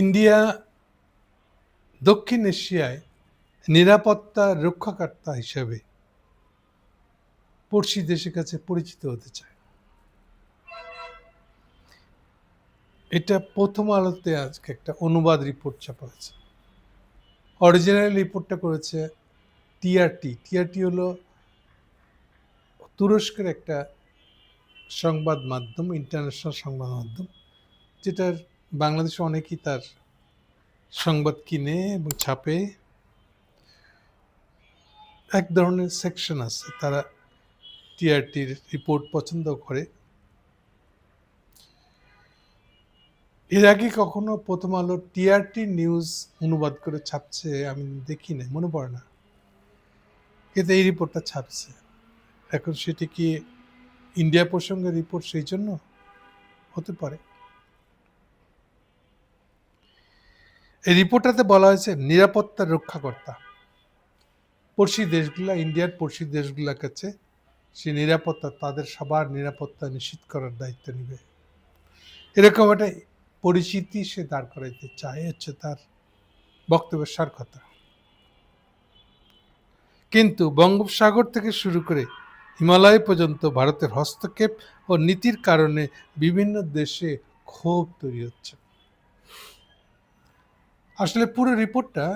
India, দক্ষিণ এশিয়ায় নিরাপত্তা রক্ষাকর্তা হিসেবে পড়শি দেশের কাছে পরিচিত হতে চায়। এটা প্রথম আলোতে আজকে একটা অনুবাদ রিপোর্ট ছাপা হয়েছে। অরিজিনাল রিপোর্টটা করেছে টিআরটি টিআরটি হলো তুরস্কের একটা সংবাদ মাধ্যম ইন্টারন্যাশনাল সংবাদ মাধ্যম, যেটার বাংলাদেশে অনেকেই তার সংবাদ কিনে এবং ছাপে। এক ধরনের সেকশন আছে, তারা টিআরটির রিপোর্ট পছন্দ করে। এর আগে কখনো প্রথম আলো টিআরটি নিউজ অনুবাদ করে ছাপছে আমি দেখি না মনে পড়ে না। কিন্তু এই রিপোর্টটা ছাপছে। এখন সেটি কি ইন্ডিয়া প্রসঙ্গে রিপোর্ট সেই জন্য? হতে পারে। এই রিপোর্টটাতে বলা হয়েছে নিরাপত্তা রক্ষাকর্তা। পড়শি দেশগুলা, ইন্ডিয়ার পড়শি দেশগুলোর কাছে সে নিরাপত্তা, তাদের সবার নিরাপত্তা নিশ্চিত করার দায়িত্ব নেবে। এরকম একটা পরিচিতি সে দাঁড় করাইতে চায় হচ্ছে তার বক্তব্যের সার কথা। কিন্তু বঙ্গোপসাগর থেকে শুরু করে হিমালয় পর্যন্ত ভারতের হস্তক্ষেপ ও নীতির কারণে বিভিন্ন দেশে ক্ষোভ তৈরি হচ্ছে। আসলে পুরো রিপোর্টটা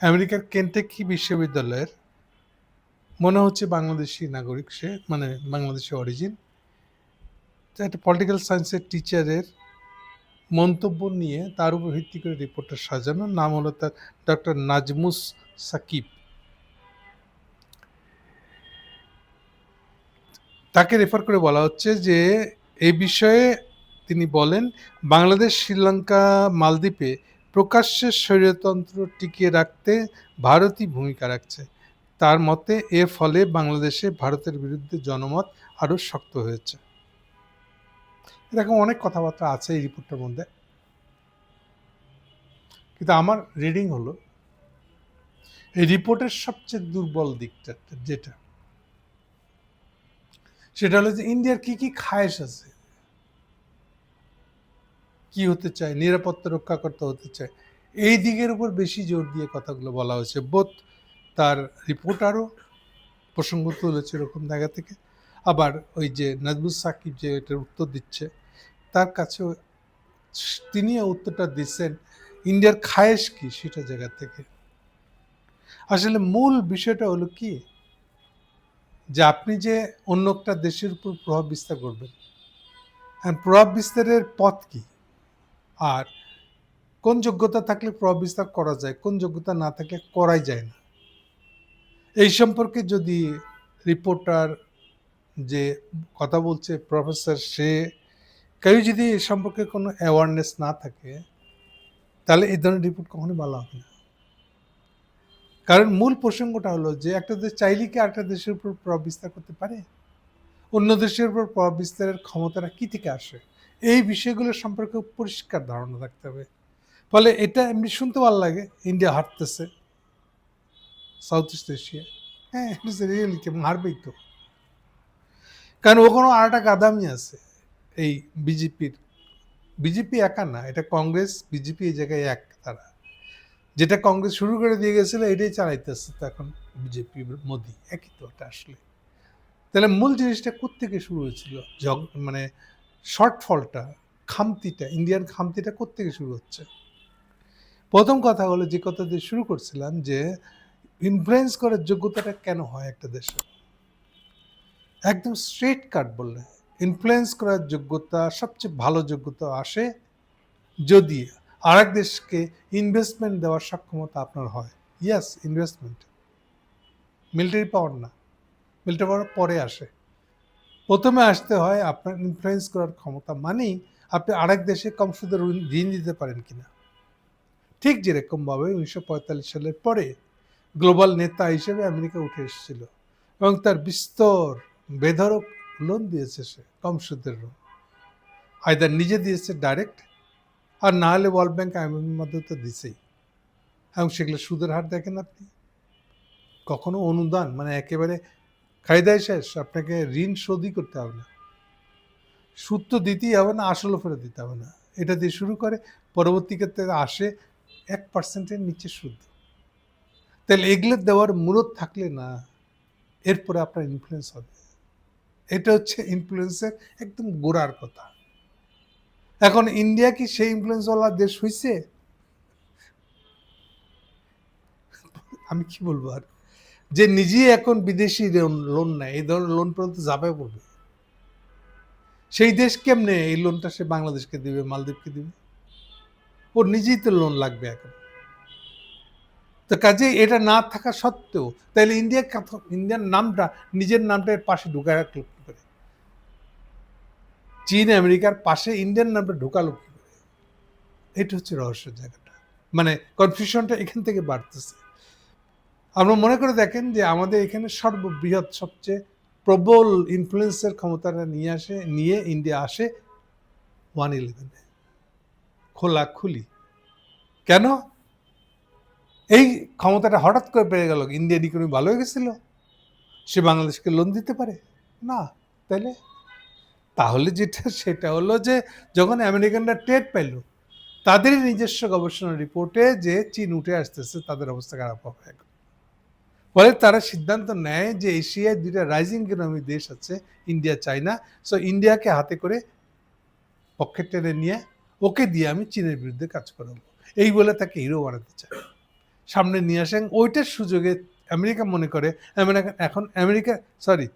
আমেরিকার কেন্টেকি বিশ্ববিদ্যালয়ের, মনে হচ্ছে বাংলাদেশি নাগরিক সে মানে বাংলাদেশি অরিজিন। একটা পলিটিক্যাল সায়েন্সের টিচারের মন্তব্য নিয়ে তার উপর ভিত্তি করে রিপোর্টটা সাজানো। নাম হলো তার ডক্টর নাজমুস সাকিব। তাকে রেফার করে বলা হচ্ছে যে এই বিষয়ে তিনি বলেন, বাংলাদেশ, শ্রীলঙ্কা, মালদ্বীপে প্রকাশ্যে স্বৈরতন্ত্র টিকিয়ে রাখতে ভারতই ভূমিকা রাখছে। তার মতে এর ফলে বাংলাদেশে ভারতের বিরুদ্ধে জনমত আরও শক্ত হয়েছে। এরকম অনেক কথাবার্তা আছে এই রিপোর্টের মধ্যে। কিন্তু আমার রিডিং হলো, এই রিপোর্টের সবচেয়ে দুর্বল দিকটা যেটা, সেটা হলো যে ইন্ডিয়ার কি কি খায়েশ আছে? কি হতে চায়, নিরাপত্তা রক্ষাকর্তা হতে চায়, এই দিকের উপর বেশি জোর দিয়ে কথাগুলো বলা হয়েছে। বোধ তার রিপোর্টারও প্রসঙ্গ তুলেছে এরকম জায়গা থেকে। আবার ওই যে নাজমুল সাকিব যে এটার উত্তর দিচ্ছে, তার কাছেও তিনিও উত্তরটা দিচ্ছেন, ইন্ডিয়ার খায়েশ কি সেটা জায়গা থেকে। আসলে মূল বিষয়টা হলো কি, যে আপনি যে অন্য একটা দেশের উপর প্রভাব বিস্তার করবেন প্রভাব বিস্তারের পথ কি? আর কোন যোগ্যতা থাকলে প্রভাব বিস্তার করা যায়, কোন যোগ্যতা না থাকলে করাই যায় না। এই সম্পর্কে যদি রিপোর্টার যে কথা বলছে প্রফেসর সে, কেউ যদি এ সম্পর্কে কোনো অ্যাওয়ারনেস না থাকে, তাহলে এই ধরনের রিপোর্ট কখনোই ভালো হবে না। কারণ মূল প্রসঙ্গটা হলো যে একটা দেশ চাইলে কি একটা দেশের উপর প্রভাব বিস্তার করতে পারে? অন্য দেশের উপর প্রভাব বিস্তারের ক্ষমতাটা কী থেকে আসে? এই বিষয়গুলো সম্পর্কে পরিষ্কার ধারণা রাখতে হবে। ফলে এটা এমনি শুনতে ভালো লাগে ইন্ডিয়া হারতেছে সাউথ ইস্ট এশিয়া হ্যাঁ রিয়েলি কেমন হারবেই তো। কারণ ওখানেও আর একটা গাদামি আছে, এই বিজেপির। বিজেপি একা না, এটা কংগ্রেস, বিজেপি এই জায়গায় এক তারা। যেটা কংগ্রেস শুরু করে দিয়ে গেছিল, এটাই চালাইতেছে তো এখন বিজেপি, মোদি, একই তো ওটা আসলে। তাহলে মূল জিনিসটা কোত্থেকে শুরু হয়েছিল? জগ মানে শর্টফলটা খামতিটা ইন্ডিয়ান খামতিটা কোত্থেকে শুরু হচ্ছে? প্রথম কথা হলো যে কথা দিয়ে শুরু করছিলাম যে ইনফ্লুয়েন্স করার যোগ্যতাটা কেন হয় একটা দেশে? একদম স্ট্রেট কাট বললে ইনফ্লুয়েন্স করার যোগ্যতা, সবচেয়ে ভালো যোগ্যতা আসে যদি আরেক দেশকে ইনভেস্টমেন্ট দেওয়ার সক্ষমতা আপনার হয়। ইয়াস ইনভেস্টমেন্ট মিলিটারি পাওয়ার না। মিলিটারি পাওয়ার পরে আসে। প্রথমে আসতে হয় আপনার ইনফ্লুয়েন্স করার ক্ষমতা মানেই আপনি আরেক দেশে কম সুদের ঋণ দিতে পারেন কিনা। ঠিক যেরকমভাবে উনিশশো পঁয়তাল্লিশ সালের পরে গ্লোবাল নেতা হিসেবে আমেরিকা উঠে এসেছিল এবং তার বিস্তর বেধরক লোন দিয়েছে সে কম সুদের লোন আয়দার নিজে দিয়েছে ডাইরেক্ট আর না হলে ওয়ার্ল্ড ব্যাংক আইএমএফের মধ্যে তো দিছেই। এবং সেগুলো সুদের হার দেখেন আপনি। কখনো অনুদান মানে একেবারে খাইদায় শেষ, আপনাকে ঋণ শোধই করতে হবে না। সুদ তো দিতেই হবে না, আসলও ফেরত দিতে হবে না। এটা দিয়ে শুরু করে, পরবর্তী ক্ষেত্রে আসে এক পার্সেন্টের নিচে সুদ। তাহলে এগুলো দেওয়ার মূলত থাকলে না, এরপরে আপনার ইনফ্লুয়েন্স হবে। এটা হচ্ছে ইনফ্লুয়েন্সের একদম গোড়ার কথা। এখন ইন্ডিয়া কি সেই ইনফ্লুয়েন্সওয়ালা দেশ হয়েছে আমি কি বলব আর? যে নিজেই এখন বিদেশি লোন নেয়, এই ধরনের লোন পর্যন্ত যাবে পড়বে সেই দেশ কেমনে এই লোনটা সে বাংলাদেশকে দিবে, মালদ্বীপকে দিবে? ওর নিজেই তো লোন লাগবে এখন। তো কাজে এটা না থাকা সত্ত্বেও, তাহলে ইন্ডিয়া ইন্ডিয়ার নামটা, নিজের নামটা পাশে ঢুকায় রাখল কি করে? চীন, আমেরিকার পাশে ইন্ডিয়ান নামটা ঢুকালো কি করে? এটা হচ্ছে রহস্যের জায়গাটা। মানে কনফিউশনটা এখান থেকে বাড়তেছে। আমরা মনে করে দেখেন যে আমাদের এখানে সর্ববৃহৎ, সবচেয়ে প্রবল ইনফ্লুয়েন্সের ক্ষমতাটা নিয়ে আসে, নিয়ে ইন্ডিয়া আসে ওয়ান ইলেভেনে খোলা খুলি। কেন? এই ক্ষমতাটা হঠাৎ করে পেয়ে গেল ইন্ডিয়ান ইকোনমি ভালো হয়ে গেছিল। সে বাংলাদেশকে লোন দিতে পারে? না, তাইলে? তাহলে যেটা, সেটা হলো যে যখন আমেরিকানরা টের পেল তাদেরই নিজস্ব গবেষণা রিপোর্টে যে চীন উঠে আসতেছে, তাদের অবস্থা খারাপ হবে ফলে তারা সিদ্ধান্ত নেয় যে এশিয়ায় দুইটা রাইজিং ইকোনমি দেশ আছে ইন্ডিয়া চাইনা সো ইন্ডিয়াকে হাতে করে পক্ষে টেনে নিয়ে ওকে দিয়ে আমি চীনের বিরুদ্ধে কাজ করাবো। এই বলে তাকে হিরো বানাতে চায়। সামনে নিয়ে আসেন। ওইটার সুযোগে আমেরিকা মনে করে আমেরিকা এখন আমেরিকা সরি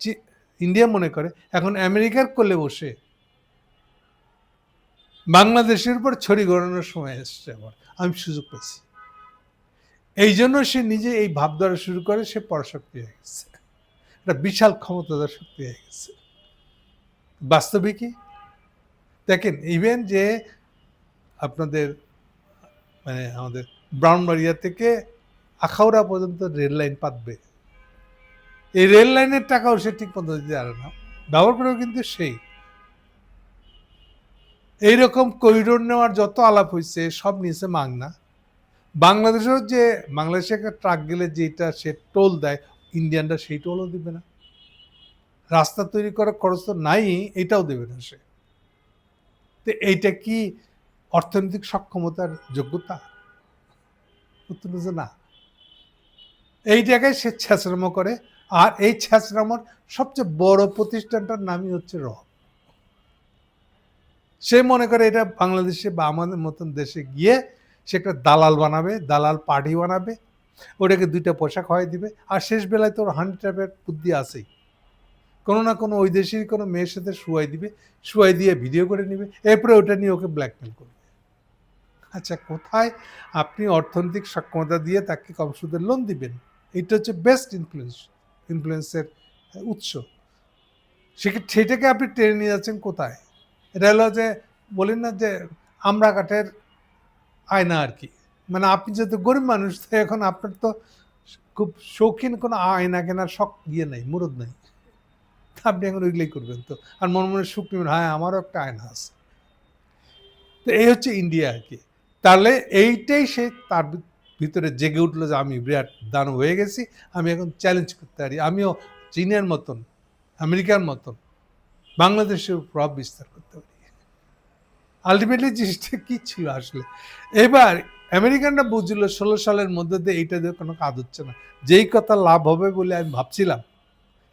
ইন্ডিয়া মনে করে, এখন আমেরিকার কোলে বসে বাংলাদেশের উপর ছড়ি গড়ানোর সময় এসছে আমার। আমি সুযোগ পেয়েছি। এই জন্য সে নিজে এই ভাব ধরা শুরু করে, সে পরাশক্তি হয়ে গেছে। একটা বিশাল ক্ষমতাদার শক্তি হয়ে গেছে। বাস্তবিকই দেখেন ইভেন যে আপনাদের মানে আমাদের ব্রাউনবাড়িয়া থেকে আখাউড়া পর্যন্ত রেল লাইন পাতবে। এই রেল লাইনের টাকাও সে ঠিক মতো দিতে পারে না। ব্যবহার করেও কিন্তু সেই। এইরকম করিডোর নেওয়ার যত আলাপ হয়েছে সব নিয়েছে মাংনা। বাংলাদেশেও যে, বাংলাদেশে একটা ট্রাক গেলে যেটা সে টোল দেয় ইন্ডিয়ানরা সেই টোলও দিবে না। রাস্তা তৈরি করার খরচ তো নাই, এটাও দেবে না সে। তো এইটা কি অর্থনৈতিক সক্ষমতার যোগ্যতা? উত্তর না। এই জায়গায় সে ছ্যাঁচড়াম করে, আর এই ছ্যাঁচড়ামোর সবচেয়ে বড় প্রতিষ্ঠানটার নামই হচ্ছে র সে মনে করে এটা বাংলাদেশে বা আমাদের মতন দেশে গিয়ে সে একটা দালাল বানাবে, দালাল পার্টি বানাবে, ওটাকে দুইটা পোশাক হয় দিবে, আর শেষ বেলায় তোর হান্ডি টাইপের বুদ্ধি আছেই। কোনো না কোনো ওই দেশের কোনো মেয়ের সাথে শুয়াই দিবে, শুয়াই দিয়ে ভিডিও করে নিবে, এরপরে ওটা নিয়ে ওকে ব্ল্যাকমেল করবে। আচ্ছা কোথায় আপনি অর্থনৈতিক সক্ষমতা দিয়ে তাকে কম সুদের লোন দিবেন? এটা হচ্ছে বেস্ট ইনফ্লুয়েন্স ইনফ্লুয়েন্সের উৎস। সেকে সেটাকে আপনি টেনে নিয়ে যাচ্ছেন কোথায়? এটা হলো যে, বলেন না যে আমরা কাঠের আয়না আর কি। মানে আপনি যেহেতু গরিব মানুষ, তো এখন আপনার তো খুব শৌখিন কোনো আয়না কেনার শখ ইয়ে নাই, মুরদ নাই। আপনি এখন ওইগুলোই করবেন তো। আর মনে মনে সুখ নেবেন হ্যাঁ আমারও একটা আয়না আছে। তো এই হচ্ছে ইন্ডিয়া আর কি। তাহলে এইটাই সে তার ভিতরে জেগে উঠল যে আমি বিরাট দানব হয়ে গেছি, আমি এখন চ্যালেঞ্জ করতে পারি। আমিও চীনের মতন, আমেরিকার মতন, বাংলাদেশের প্রভাব বিস্তার করতে আলটিমেটলি জিনিসটা কি ছিল আসলে? এবার আমেরিকানরা বুঝলো ষোলো সালের মধ্যে দিয়ে এইটা দিয়ে কোনো কাজ হচ্ছে না। যেই কথা লাভ হবে বলে আমি ভাবছিলাম,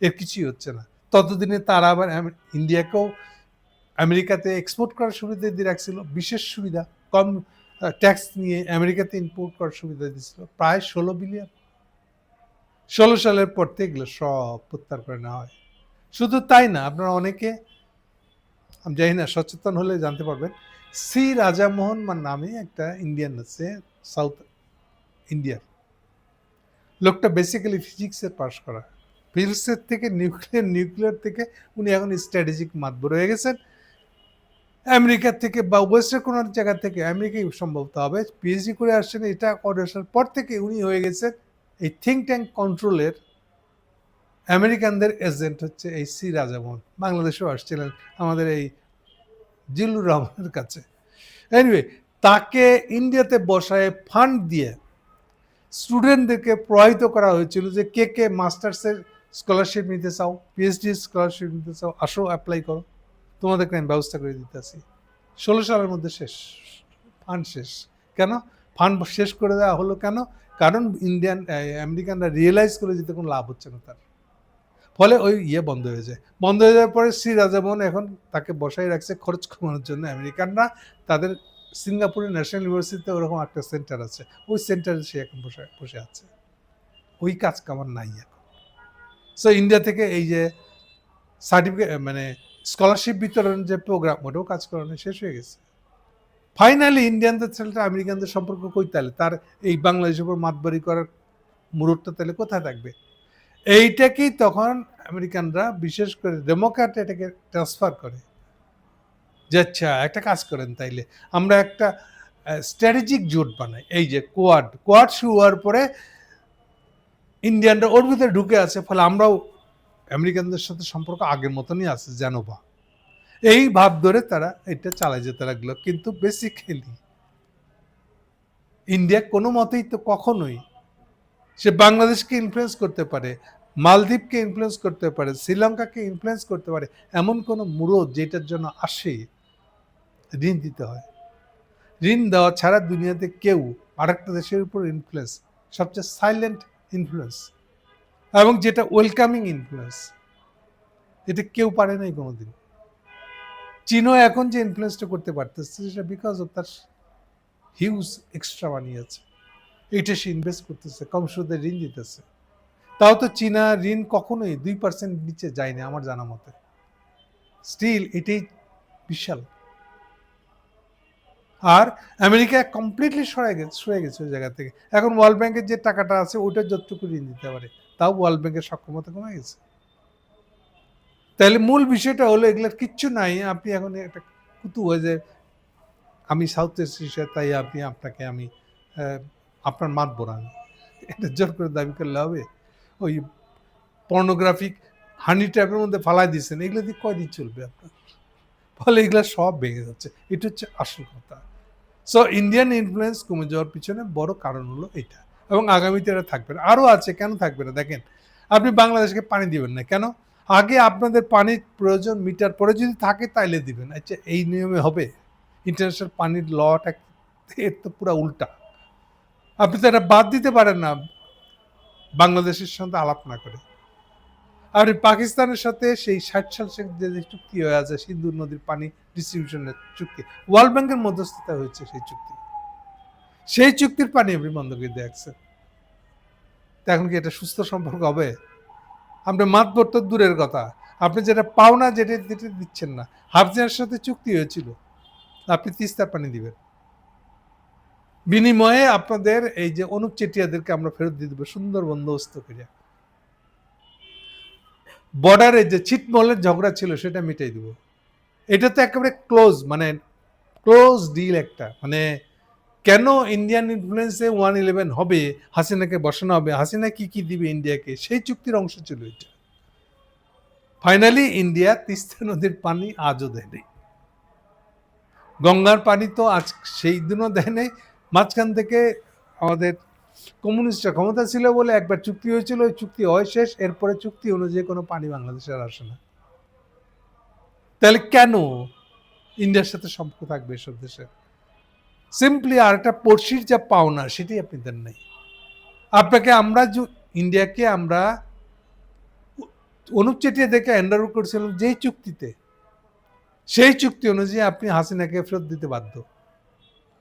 এর কিছুই হচ্ছে না। ততদিনে তারা আবার ইন্ডিয়াকেও আমেরিকাতে এক্সপোর্ট করার সুবিধা দিয়ে রাখছিল। বিশেষ সুবিধা, কম ট্যাক্স নিয়ে আমেরিকাতে ইম্পোর্ট করার সুবিধা দিয়েছিল। প্রায় ষোলো বিলিয়ন ষোলো সালের পর থেকে এগুলো সব প্রত্যাহার করে নেওয়া হয়। শুধু তাই না, আপনারা অনেকে আমি জানি না, সচেতন হলে জানতে পারবেন। সি রাজামোহন মার নামে একটা ইন্ডিয়ান আছে সাউথ ইন্ডিয়ার লোকটা বেসিক্যালি ফিজিক্সের পাশ করা। ফিজিক্সের থেকে নিউক্লিয়ার নিউক্লিয়ার থেকে উনি এখন স্ট্র্যাটেজিক মাতবর হয়ে গেছেন। আমেরিকা থেকে বা ওয়েস্টের কোনো জায়গা থেকে আমেরিকাই সম্ভবত হবে। পিএইচডি করে আসছেন, এটা করে আসার পর থেকে উনি হয়ে গেছেন এই থিঙ্ক ট্যাঙ্ক কন্ট্রোলের আমেরিকানদের এজেন্ট হচ্ছে এই সি রাজামোহন। বাংলাদেশেও আসছিলেন আমাদের এই জিল্লুর রহমানের কাছে। এনিওয়ে তাকে ইন্ডিয়াতে বসায় ফান্ড দিয়ে স্টুডেন্টদেরকে প্রভাবিত করা হয়েছিল যে কে কে মাস্টার্সের স্কলারশিপ নিতে চাও পিএইচডি স্কলারশিপ নিতে চাও, আসো অ্যাপ্লাই করো। তোমাদেরকে আমি ব্যবস্থা করে দিতেছি। ষোলো সালের মধ্যে শেষ ফান্ড শেষ। কেন? ফান্ড শেষ করে দেওয়া হলো কেন? কারণ ইন্ডিয়ান আমেরিকানরা রিয়েলাইজ করে যেতে কোনো লাভ হচ্ছে না তার। ফলে ওই ইয়ে বন্ধ হয়ে যায়। বন্ধ হয়ে যাওয়ার পরে শ্রী রাজামোহন এখন তাকে বসাই রাখছে খরচ কমানোর জন্য আমেরিকানরা। তাদের সিঙ্গাপুরের ন্যাশনাল ইউনিভার্সিটিতে ওরকম একটা সেন্টার আছে। ওই সেন্টারে সে এখন বসে বসে আছে। ওই কাজ কামার নাই এখন। সো ইন্ডিয়া থেকে এই যে সার্টিফিকেট মানে স্কলারশিপ বিতরণ যে প্রোগ্রাম ওটাও কাজ করানো শেষ হয়ে গেছে। ফাইনালি ইন্ডিয়ানদের ছেলেটা আমেরিকানদের সম্পর্ক কই তাহলে? তার এই বাংলাদেশের উপর মাতবাড়ি করার মুহূর্ত তাহলে কোথায় থাকবে? এইটাকেই তখন আমেরিকানরা, বিশেষ করে ডেমোক্র্যাট এটাকে ট্রান্সফার করে। যে আচ্ছা একটা কাজ করেন তাইলে। আমরা একটা স্ট্র্যাটেজিক জোট বানাই। এই যে কোয়াড কোয়াড শুরু হওয়ার পরে ইন্ডিয়ানরা ওর ভিতরে ঢুকে আছে, ফলে আমরাও আমেরিকানদের সাথে সম্পর্ক আগের মতনই আছে যেন বা এই ভাব ধরে তারা এটা চালাই যেতে লাগল কিন্তু বেসিক্যালি ইন্ডিয়া কোনো মতেই তো কখনোই সে বাংলাদেশকে ইনফ্লুয়েন্স করতে পারে, মালদ্বীপকে ইনফ্লুয়েন্স করতে পারে, শ্রীলঙ্কাকে ইনফ্লুয়েন্স করতে পারে, এমন কোনো মুরদ যেটার জন্য আসে, ঋণ দিতে হয়। ঋণ দেওয়া ছাড়া দুনিয়াতে কেউ আরেকটা দেশের উপর ইনফ্লুয়েন্স সবচেয়ে সাইলেন্ট ইনফ্লুয়েন্স এবং যেটা ওয়েলকামিং ইনফ্লুয়েন্স এটা কেউ পারে নাই কোনোদিন। চীনও এখন যে ইনফ্লুয়েন্সটা করতে পারতেছে, সেটা বিকজ অফ তার হিউজ এক্সট্রা মানি আছে। এটা সে ইনভেস্ট করতেছে কম সুদে ঋণ দিতেছে। তাও তো চীনা ঋণ কখনোই দুই পার্সেন্ট নিচে যায়নি আমার জানা মতে। স্টিল এটাই বিশাল। আর আমেরিকা কমপ্লিটলি সরে গেছে সরে গেছে ওই জায়গা থেকে। এখন ওয়ার্ল্ড ব্যাংকের যে টাকাটা আছে ওটা যতটুকু ঋণ দিতে পারে, তাও ওয়ার্ল্ড ব্যাংকের সক্ষমতা কমে গেছে। তাহলে মূল বিষয়টা হলো, এগুলোর কিচ্ছু নাই। আপনি এখন একটা কুতু হয়ে যে, আমি সাউথ এশিয়া তাই আপনি, আপনাকে আমি আপনার মাতবো না এটা জোর করে দাবি করলে হবে। ওই পর্নোগ্রাফিক হানি ট্যাপের মধ্যে ফালাই দিচ্ছেন এগুলো দিয়ে কয়দিন চলবে আপনার? ফলে এগুলো সব ভেঙে যাচ্ছে। এটা হচ্ছে আসল কথা। সো ইন্ডিয়ান ইনফ্লুয়েন্স কমে যাওয়ার পিছনে বড় কারণ হলো এটা। এবং আগামীতে এটা থাকবে না। আরও আছে, কেন থাকবে না? দেখেন, আপনি বাংলাদেশকে পানি দিবেন না। কেন? আগে আপনাদের পানির প্রয়োজন মিটার পরে যদি থাকে তাইলে দিবেন। আচ্ছা এই নিয়মে হবে। ইন্টারন্যাশনাল পানির লটা এর তো পুরো উল্টা। আপনি তো এটা বাদ দিতে পারেন না। বাংলাদেশের সাথে আলাপ না করে। আপনি পাকিস্তানের সাথে সেই ষাট সাল যে চুক্তি হয়ে আছে, সিন্ধু নদীর পানি ডিস্ট্রিবিউশনের চুক্তি ওয়ার্ল্ড ব্যাংকের মধ্যস্থতা হয়েছে সেই চুক্তি। সেই চুক্তির পানি আপনি বন্ধ করে তা এখন কি এটা সুস্থ সম্পর্ক হবে? আপনি মাতবর তো দূরের কথা। আপনি যেটা পাওনা, যেটা দিচ্ছেন না। হাফজিয়ার সাথে চুক্তি হয়েছিল। আপনি তিস্তার পানি দিবেন। বিনিময়ে আপনাদের এই যে অনুপ চেটিয়াদেরকে আমরা ফেরত দিয়ে দেবো সুন্দর বন্দোবস্ত করে বর্ডারে যে ছিটমহলের ঝগড়া ছিল সেটা মিটাই দিব। এটা তো একেবারে ক্লোজ মানে ক্লোজ ডিল একটা। মানে কেন ইন্ডিয়ান ইনফ্লুয়েন্সে ওয়ান ইলেভেন হবে, হাসিনাকে বসানো হবে, হাসিনা কি কি দিবে ইন্ডিয়াকে সেই চুক্তির অংশ ছিল এটা। ফাইনালি ইন্ডিয়া তিস্তা নদীর পানি আজও দেয়নি গঙ্গার পানি তো আজ সেই দিনও দেয় নাই মাঝখান থেকে আমাদের কমিউনিস্টরা ক্ষমতা ছিল বলে একবার চুক্তি হয়েছিল, ওই চুক্তি হয় শেষ, এরপরে চুক্তি অনুযায়ী কোনো পানি বাংলাদেশে আর আসে না। তাহলে কেন ইন্ডিয়ার সাথে সম্পর্ক থাকবে এসব দেশের সিম্পলি আর একটা পড়শির যা পাওনা সেটি আপনি দেন নাই। আপনাকে আমরা ইন্ডিয়াকে আমরা অনুপ চেটিয়া দেখে অ্যান্ডার করেছিলাম, যেই চুক্তিতে, সেই চুক্তি অনুযায়ী আপনি হাসিনাকে ফেরত দিতে বাধ্য।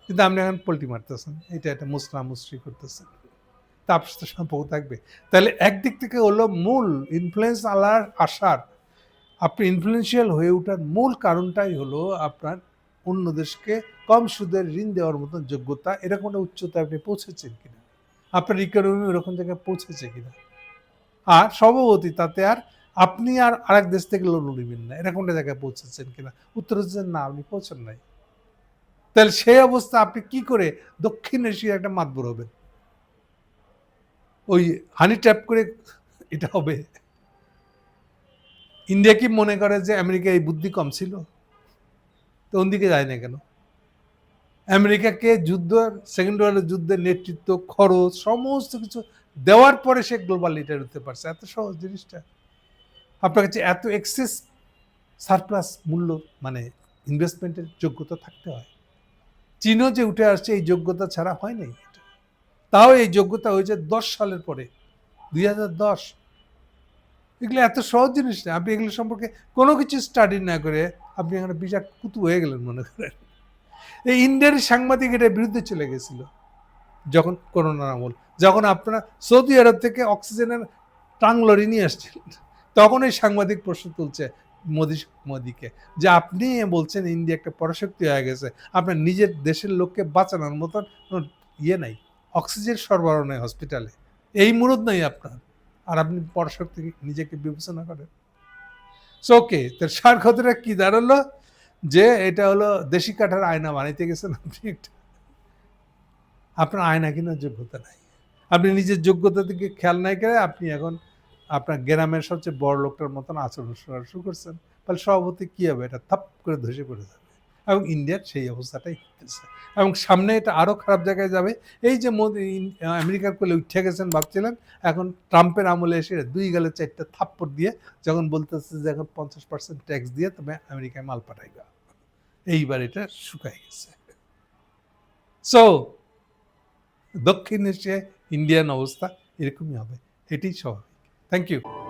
কিন্তু আপনি এখন পোল্টি মারতেছেন, এটা একটা মুসলা মুসরি করতেছেন। তা আপনার সাথে সম্পর্ক থাকবে। তাহলে একদিক থেকে হলো মূল ইনফ্লুয়েন্স আলার আসার আপনি ইনফ্লুয়েন্সিয়াল হয়ে ওঠার মূল কারণটাই হলো আপনার অন্য দেশকে কম সুদের ঋণ দেওয়ার মতন যোগ্যতা, এরকম একটা উচ্চতায় আপনি পৌঁছেছেন কিনা? আপনার ইকোনমি ওরকম জায়গায় পৌঁছেছে কিনা? আর সভাপতি তাতে আর আপনি আর আরেক দেশ থেকে লোন নেবেন না, এরকম একটা জায়গায় পৌঁছেছেন কিনা? উত্তর হচ্ছে না, আপনি পৌঁছান নাই। তাহলে সেই অবস্থা আপনি কি করে দক্ষিণ এশিয়ার একটা মাতবর হবেন? ওই হানি ট্যাপ করে এটা হবে। ইন্ডিয়া কি মনে করে যে আমেরিকা এই বুদ্ধি কম ছিল? তো দিকে যায় না কেন? আমেরিকাকে যুদ্ধ সেকেন্ড ওয়ার্ল্ড যুদ্ধের নেতৃত্ব, খরচ, সমস্ত কিছু দেওয়ার পরে সে গ্লোবাল লিডার হতে পারছে। এত সহজ জিনিসটা। আপনার কাছে এত এক্সেস সারপ্লাস মূল্য মানে ইনভেস্টমেন্টের যোগ্যতা থাকতে হয়। চীনও যে উঠে আসছে, এই যোগ্যতা ছাড়া হয় নাই। তাও এই যোগ্যতা হয়েছে দশ সালের পরে, দুই হাজার দশ। এগুলো এত সহজ জিনিস না। আপনি এগুলো সম্পর্কে কোনো কিছু স্টাডি না করে আপনি এখানে বিরাট কুতু হয়ে গেলেন মনে করেন। এই ইন্ডিয়ার সাংবাদিক এটার বিরুদ্ধে চলে গেছিল, যখন করোনার আমল। যখন আপনারা সৌদি আরব থেকে অক্সিজেনের টাং লরি নিয়ে আসছেন তখন এই সাংবাদিক প্রশ্ন তুলছে মোদি মোদিকে, যে আপনি বলছেন ইন্ডিয়া একটা পরাশক্তি হয়ে গেছে, আপনার নিজের দেশের লোককে বাঁচানোর মতন কোনো ইয়ে নাই, অক্সিজেন সরবরাহ নেই হসপিটালে এই মুরদ নাই আপনার, আর আপনি পরাশক্তি নিজেকে বিবেচনা করেন। ওকে তার সার ক্ষতিটা কি দাঁড়াল? যে এটা হলো দেশি কাঠার আয়না বানাইতে গেছেন আপনি একটা আপনার আয়না কেনার যোগ্যতা নাই। আপনি নিজের যোগ্যতা থেকে খেয়াল নাই করে আপনি এখন আপনার গ্রামের সবচেয়ে বড় লোকটার মতন আচরণ শুরু করছেন। তাহলে সভাপতি কী হবে? এটা থাপ করে ধসে পড়ে যাবে। এবং ইন্ডিয়ার সেই অবস্থাটাই হতেছে এবং সামনে এটা আরও খারাপ জায়গায় যাবে। এই যে মোদি আমেরিকার কোলে উঠে গেছেন, ভাবছিলেন, এখন ট্রাম্পের আমলে এসে দুই গেলে চারটা থাপ্পড় দিয়ে যখন বলতেছে যে এখন পঞ্চাশ পার্সেন্ট ট্যাক্স দিয়ে তবে আমেরিকায় মাল পাঠাইবা। এইবার এটা শুকাই গেছে। সো দক্ষিণ এশিয়ায় ইন্ডিয়ান অবস্থা এরকমই হবে। এটাই স্বাভাবিক। Thank you.